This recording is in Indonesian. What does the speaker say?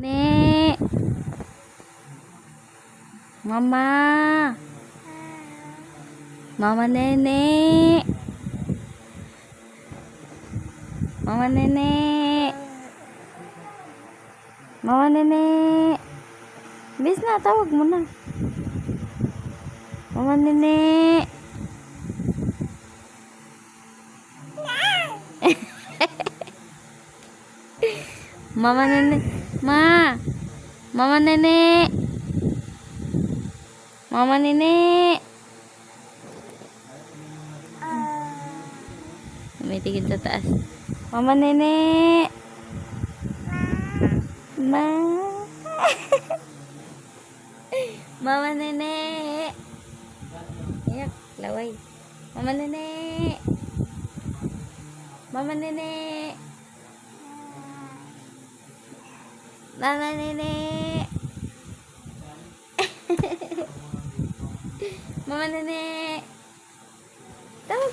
Nek. Mama. Mama nenek. Mama nenek. Mama nenek. Bis na, tawag mo na. Mama nenek. Mama nenek. Ma. Mama nenek. Mama nenek. Tumitingin sa taas. Mama nenek. Ma. Mama nenek. Ayak, laway. Mama nenek. Mama ママねね。ママねね。どうか